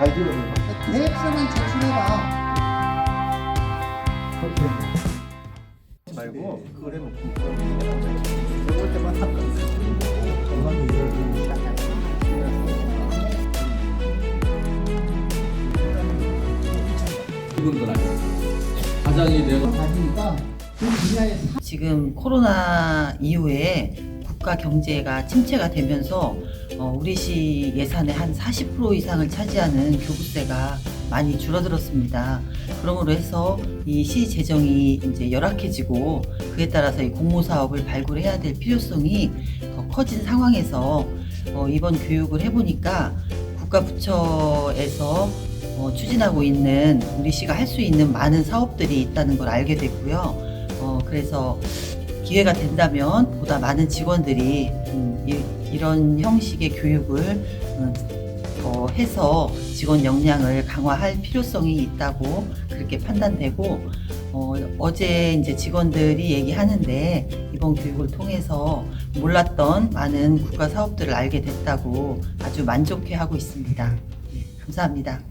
알기로 해요. 계획서만 제출해라. 그렇게 말고 그걸 해놓고. 그럴 때만 하면 가장이 되고 니까 지금 코로나 이후에 국가 경제가 침체가 되면서 어, 우리 시 예산의 한 40% 이상을 차지하는 교부세가 많이 줄어들었습니다. 그러므로 해서 이 시 재정이 이제 열악해지고 그에 따라서 이 공모 사업을 발굴해야 될 필요성이 더 커진 상황에서 어, 이번 교육을 해보니까 국가 부처에서 어, 추진하고 있는 우리 시가 할 수 있는 많은 사업들이 있다는 걸 알게 됐고요. 어, 그래서 기회가 된다면 보다 많은 직원들이 음, 이, 런 형식의 교육을 음, 더 해서 직원 역량을 강화할 필요성이 있다고 그렇게 판단되고 어, 어제 이제 직원들이 얘기하는데 이번 교육을 통해서 몰랐던 많은 국가 사업들을 알게 됐다고 아주 만족해 하고 있습니다. 네, 감사합니다.